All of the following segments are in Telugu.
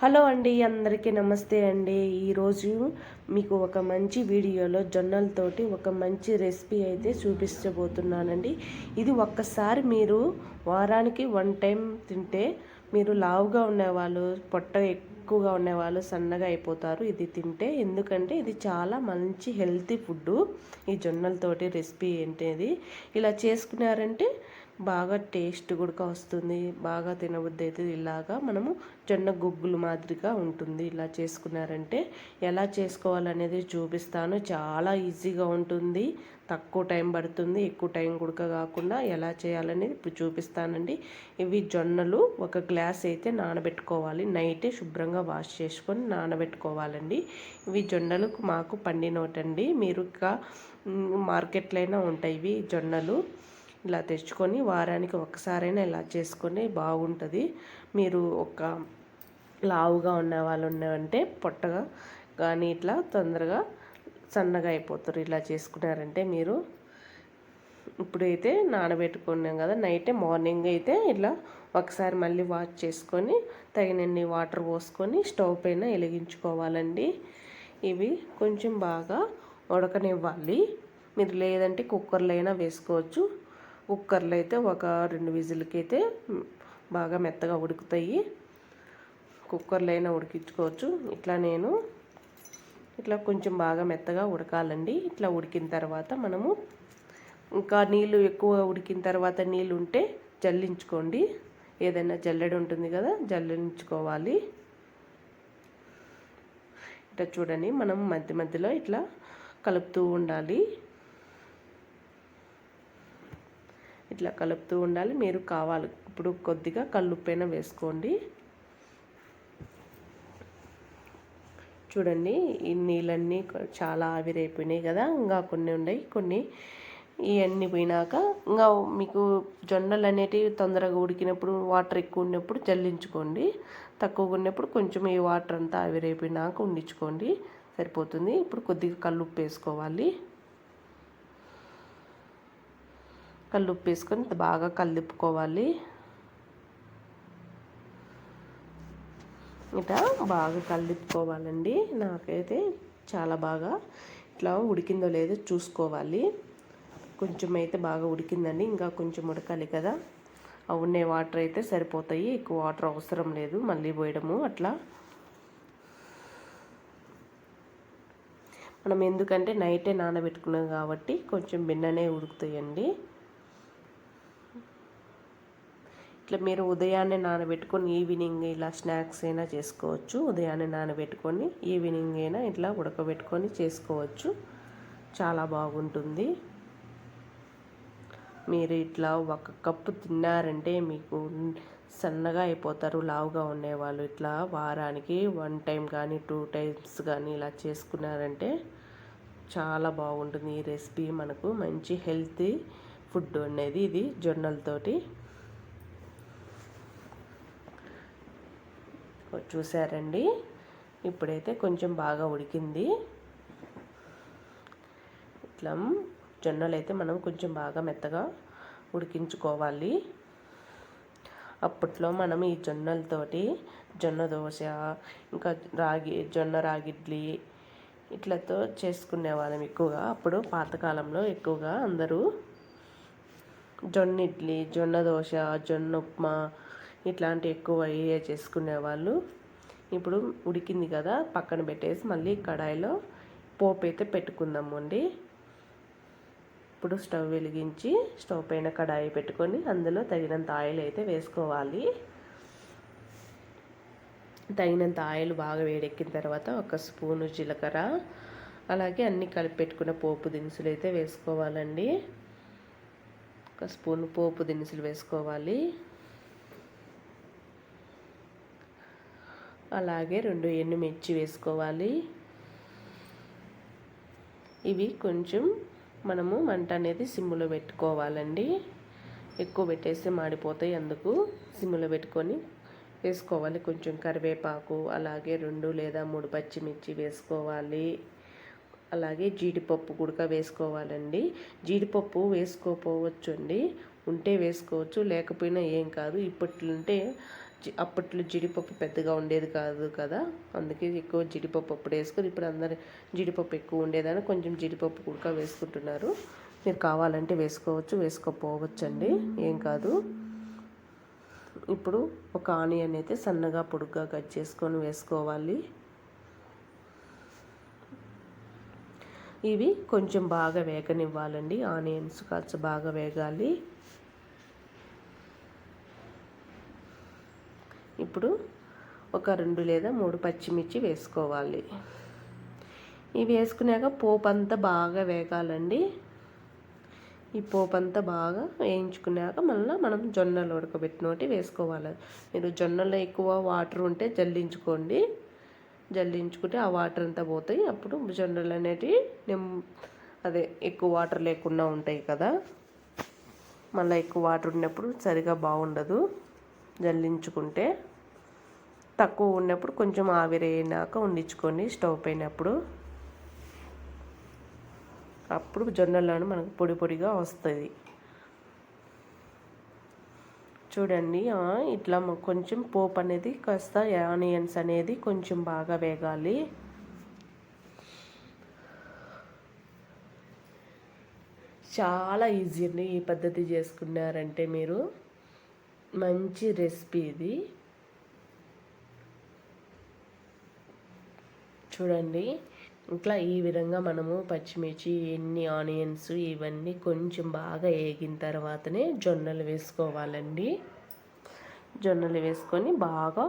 హలో అండి అందరికీ నమస్తే అండి. ఈరోజు మీకు ఒక మంచి వీడియోలో జొన్నలతోటి ఒక మంచి రెసిపీ అయితే చూపించబోతున్నానండి. ఇది ఒక్కసారి మీరు వారానికి వన్ టైం తింటే మీరు లావుగా ఉండేవాళ్ళు పొట్ట ఎక్కువగా ఉండేవాళ్ళు సన్నగా అయిపోతారు ఇది తింటే. ఎందుకంటే ఇది చాలా మంచి హెల్తీ ఫుడ్ ఈ జొన్నలతోటి రెసిపీ ఏంటిది ఇలా చేసుకున్నారంటే బాగా టేస్ట్ కూడా వస్తుంది బాగా తినబుద్ధి అయితే ఇలాగా మనము జొన్న గుగ్గులు మాదిరిగా ఉంటుంది. ఇలా చేసుకున్నారంటే ఎలా చేసుకోవాలనేది చూపిస్తాను. చాలా ఈజీగా ఉంటుంది. తక్కువ టైం పడుతుంది. ఎక్కువ టైం గుడక కాకుండా ఎలా చేయాలనేది ఇప్పుడు చూపిస్తానండి. ఇవి జొన్నలు ఒక గ్లాస్ అయితే నానబెట్టుకోవాలి. నైటే శుభ్రంగా వాష్ చేసుకొని నానబెట్టుకోవాలండి. ఇవి జొన్నలు మాకు పండినోటండి. మీరు ఇంకా మార్కెట్లో అయినా ఉంటాయి ఇవి జొన్నలు. ఇలా తెచ్చుకొని వారానికి ఒక్కసారైనా ఇలా చేసుకొని బాగుంటుంది. మీరు ఒక లావుగా ఉన్న వాళ్ళు ఉన్నారంటే పొట్టగా కానీ ఇట్లా తొందరగా సన్నగా అయిపోతారు. ఇలా చేసుకున్నారంటే మీరు ఇప్పుడైతే నానబెట్టుకున్నాం కదా నైటే మార్నింగ్ అయితే ఇట్లా ఒకసారి మళ్ళీ వాష్ చేసుకొని తగినన్ని వాటర్ పోసుకొని స్టవ్ పైన వెలిగించుకోవాలండి. ఇవి కొంచెం బాగా ఉడకనివ్వాలి. మీరు లేదంటే కుక్కర్లో అయినా వేసుకోవచ్చు. కుక్కర్లో అయితే ఒక రెండు విజిల్కి అయితే బాగా మెత్తగా ఉడుకుతాయి. కుక్కర్లో అయినా ఉడికించుకోవచ్చు. ఇట్లా నేను ఇట్లా కొంచెం బాగా మెత్తగా ఉడకాలండి. ఇట్లా ఉడికిన తర్వాత మనము ఇంకా నీళ్ళు ఎక్కువ ఉడికిన తర్వాత నీళ్ళు ఉంటే జల్లించుకోండి. ఏదైనా జల్లెడ ఉంటుంది కదా జల్లించుకోవాలి. ఇట్లా చూడండి మనం మధ్య మధ్యలో ఇట్లా కలుపుతూ ఉండాలి. ఇట్లా కలుపుతూ ఉండాలి. మీరు కావాలి. ఇప్పుడు కొద్దిగా కల్లుప్పైన వేసుకోండి. చూడండి ఈ నీళ్ళన్నీ చాలా ఆవిరైపోయినాయి కదా. ఇంకా కొన్ని ఉన్నాయి. కొన్ని ఇవన్నీ పోయినాక ఇంకా మీకు జొన్నలు అనేటివి తొందరగా ఉడికినప్పుడు వాటర్ ఎక్కువ ఉన్నప్పుడు జల్లించుకోండి. తక్కువగా ఉన్నప్పుడు కొంచెం ఈ వాటర్ అంతా ఆవిరైపోయినాక ఉండించుకోండి. సరిపోతుంది. ఇప్పుడు కొద్దిగా కల్లుప్పు వేసుకోవాలి. కల్లుప్పు వేసుకొని బాగా కలుపుకోవాలి ఇట్లా బాగా కలుపుకోవాలండి నాకైతే చాలా బాగా ఇట్లా ఉడికిందో లేదో చూసుకోవాలి. కొంచెం అయితే బాగా ఉడికిందండి ఇంకా కొంచెం ఉడకాలి కదా. ఉన్న వాటర్ అయితే సరిపోతాయి ఎక్కువ వాటర్ అవసరం లేదు మళ్ళీ పోయడము అట్లా. మనం ఎందుకంటే నైటే నానబెట్టుకున్నాం కాబట్టి కొంచెం బిన్ననే ఉడుకుతాయండి. ఇట్లా మీరు ఉదయాన్నే నానబెట్టుకొని ఈవినింగ్ ఇలా స్నాక్స్ అయినా చేసుకోవచ్చు. ఉదయాన్నే నానబెట్టుకొని ఈవినింగ్ అయినా ఇట్లా ఉడకబెట్టుకొని చేసుకోవచ్చు. చాలా బాగుంటుంది. మీరు ఇట్లా ఒక కప్పు తిన్నారంటే మీకు సన్నగా అయిపోతారు లావుగా ఉండేవాళ్ళు. ఇట్లా వారానికి వన్ టైం కానీ టూ టైమ్స్ కానీ ఇలా చేసుకున్నారంటే చాలా బాగుంటుంది. ఈ రెసిపీ మనకు మంచి హెల్తీ ఫుడ్ అనేది ఇది జొన్నలతోటి. చూసారండి ఇప్పుడైతే కొంచెం బాగా ఉడికింది. ఇట్లా జొన్నలు అయితే మనం కొంచెం బాగా మెత్తగా ఉడికించుకోవాలి. అప్పట్లో మనం ఈ జొన్నలతోటి జొన్న దోశ ఇంకా రాగి జొన్న రాగిడ్లీ ఇట్లతో చేసుకునేవాళ్ళం ఎక్కువగా. అప్పుడు పాతకాలంలో ఎక్కువగా అందరూ జొన్న ఇడ్లీ జొన్న దోశ జొన్న ఉప్మా ఇట్లాంటి ఎక్కువ ఏ చేసుకునేవాళ్ళు. ఇప్పుడు ఉడికింది కదా పక్కన పెట్టేసి మళ్ళీ కడాయిలో పోపు అయితే పెట్టుకుందాము అండి. ఇప్పుడు స్టవ్ వెలిగించి స్టవ్ పైన కడాయి పెట్టుకొని అందులో తగినంత ఆయిల్ అయితే వేసుకోవాలి. తగినంత ఆయిల్ బాగా వేడెక్కిన తర్వాత ఒక స్పూను జీలకర్ర అలాగే అన్ని కలిపి పెట్టుకున్న పోపు దినుసులు అయితే వేసుకోవాలండి. ఒక స్పూన్ పోపు దినుసులు వేసుకోవాలి. అలాగే రెండు ఎండుమిర్చి వేసుకోవాలి. ఇవి కొంచెం మనము మంట అనేది సిమ్ములో పెట్టుకోవాలండి. ఎక్కువ పెట్టేస్తే మాడిపోతాయి అందుకు సిమ్ములో పెట్టుకొని వేసుకోవాలి. కొంచెం కరివేపాకు అలాగే రెండు లేదా మూడు పచ్చిమిర్చి వేసుకోవాలి. అలాగే జీడిపప్పు కూడా వేసుకోవాలండి. జీడిపప్పు వేసుకోపోవచ్చు అండి ఉంటే వేసుకోవచ్చు లేకపోయినా ఏం కాదు. ఇప్పట్లుంటే ఉంటే అప్పట్లో జీడిపప్పు పెద్దగా ఉండేది కాదు కదా. అందుకే ఎక్కువ జీడిపప్పు అప్పుడు వేసుకొని ఇప్పుడు అందరు జీడిపప్పు ఎక్కువ ఉండేదని కొంచెం జీడిపప్పు కుడక వేసుకుంటున్నారు. మీరు కావాలంటే వేసుకోవచ్చు వేసుకోపోవచ్చు అండి ఏం కాదు. ఇప్పుడు ఒక ఆనియన్ అయితే సన్నగా పొడుగ్గా కట్ చేసుకొని వేసుకోవాలి. ఇవి కొంచెం బాగా వేగనివ్వాలండి. ఆనియన్స్ కాస్త బాగా వేగాలి. ఇప్పుడు ఒక రెండు లేదా మూడు పచ్చిమిర్చి వేసుకోవాలి. ఇవి వేసుకున్నాక పోపు అంతా బాగా వేగాలండి. ఈ పోపు అంతా బాగా వేయించుకున్నాక మళ్ళీ మనం జొన్నలు ఉడకబెట్టినోటి వేసుకోవాలి. మీరు జొన్నలో ఎక్కువ వాటర్ ఉంటే జల్లించుకోండి. జల్లించుకుంటే ఆ వాటర్ అంతా పోతాయి. అప్పుడు జొన్నలు అనేటివి నిమ్ అదే ఎక్కువ వాటర్ లేకుండా ఉంటాయి కదా. మళ్ళీ ఎక్కువ వాటర్ ఉన్నప్పుడు సరిగా బాగుండదు జల్లించుకుంటే. తక్కువ ఉన్నప్పుడు కొంచెం ఆవిరైనాక ఉండించుకొని స్టవ్ పైనప్పుడు అప్పుడు జొన్నలను మనకు పొడి పొడిగా వస్తుంది. చూడండి ఇట్లా కొంచెం పోపు అనేది కాస్త ఆనియన్స్ అనేది కొంచెం బాగా వేగాలి. చాలా ఈజీ అండి ఈ పద్ధతి చేసుకున్నారంటే మీరు. మంచి రెసిపీ ఇది. చూడండి. ఇట్లా ఈ విధంగా మనము పచ్చిమిర్చి ఎన్ని ఆనియన్స్ ఇవన్నీ కొంచెం బాగా వేగిన తర్వాతనే జొన్నలు వేసుకోవాలండి. జొన్నలు వేసుకొని బాగా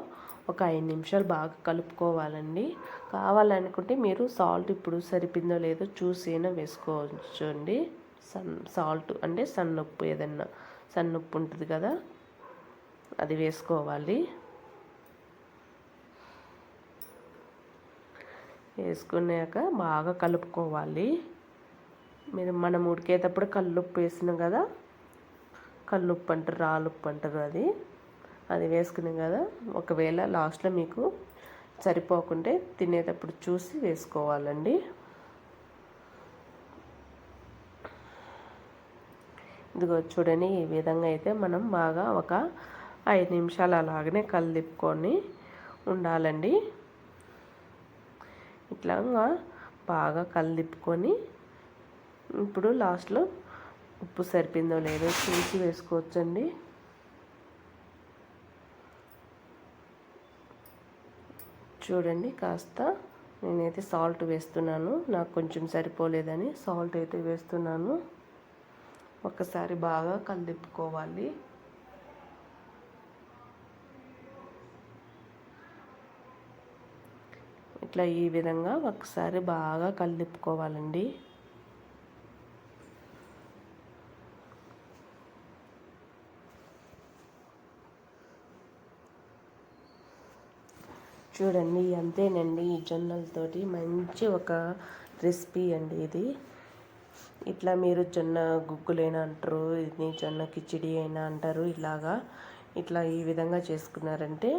ఒక ఐదు నిమిషాలు బాగా కలుపుకోవాలండి. కావాలనుకుంటే మీరు సాల్ట్ ఇప్పుడు సరిపోయిందో లేదో చూసైనా వేసుకోవచ్చు అండి సన్ సాల్ట్ అంటే సన్నుప్పు ఏదన్నా సన్నుప్పు ఉంటుంది కదా అది వేసుకోవాలి. వేసుకున్నాక బాగా కలుపుకోవాలి. మీరు మనం ఉడికేటప్పుడు కల్లుప్పు వేసినాం కదా? కల్లుప్పు అంటారు రాలుప్పు అంటారు అది. అది వేసుకున్నాం కదా? ఒకవేళ లాస్ట్లో మీకు సరిపోకుంటే తినేటప్పుడు చూసి వేసుకోవాలండి. ఇదిగో చూడండి ఈ విధంగా అయితే మనం బాగా ఒక ఐదు నిమిషాలు అలాగనే కలిపుకొని ఉండాలండి. ఇట్లా బాగా కలిదిప్పుకొని ఇప్పుడు లాస్ట్లో ఉప్పు సరిపోయిందో లేదో చూసి వేసుకోవచ్చండి. చూడండి కాస్త నేనైతే సాల్ట్ వేస్తున్నాను. నాకు కొంచెం సరిపోలేదని సాల్ట్ అయితే వేస్తున్నాను. ఒకసారి బాగా కలిపుకోవాలి ఇట్లా ఈ విధంగా ఒకసారి బాగా కలిపుకోవాలండి చూడండి అంతేనండి ఈ జొన్నలతోటి మంచి ఒక రెసిపీ అండి ఇది. ఇట్లా మీరు జొన్న గుగ్గులైనా అంటారు ఇది జొన్న కిచిడి అయినా అంటారు ఇలాగా ఇట్లా ఈ విధంగా చేసుకున్నారంటే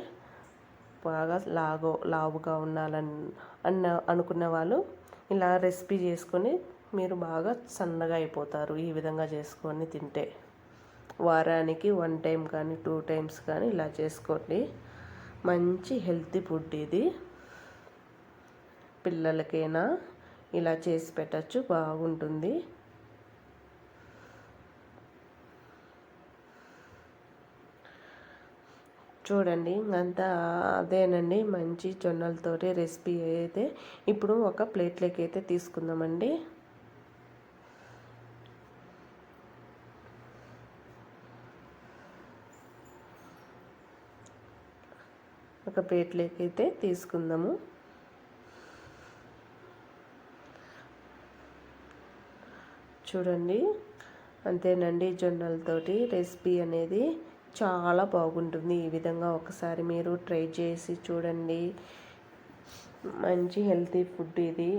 బాగా లాగో లావుగా ఉండాలని అన్న అనుకున్న వాళ్ళు ఇలా రెసిపీ చేసుకొని మీరు బాగా సన్నగా అయిపోతారు ఈ విధంగా చేసుకొని తింటే. వారానికి వన్ టైం కానీ టూ టైమ్స్ కానీ ఇలా చేసుకోండి. మంచి హెల్తీ ఫుడ్ ఇది. పిల్లలకైనా ఇలా చేసి పెట్టచ్చు బాగుంటుంది. చూడండి అంతా అదేనండి. మంచి జొన్నలతోటి రెసిపీ అయితే ఇప్పుడు ఒక ప్లేట్లోకి అయితే తీసుకుందామండి. ఒక ప్లేట్లోకి అయితే తీసుకుందాము. చూడండి అంతేనండి జొన్నలతోటి రెసిపీ అనేది. చాలా బాగుంటుంది. ఈ విధంగా ఒకసారి మీరు ట్రై చేసి చూడండి. మంచి హెల్తీ ఫుడ్ ఇది.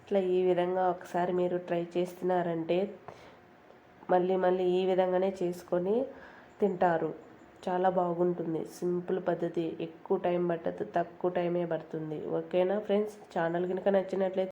ఇట్లా ఈ విధంగా ఒకసారి మీరు ట్రై చేస్తున్నారంటే మళ్ళీ మళ్ళీ ఈ విధంగానే చేసుకొని తింటారు. చాలా బాగుంటుంది. సింపుల్ పద్ధతి. ఎక్కువ టైం పట్టదు తక్కువ టైమే పడుతుంది. ఓకేనా ఫ్రెండ్స్? ఛానల్ కనుక నచ్చినట్లయితే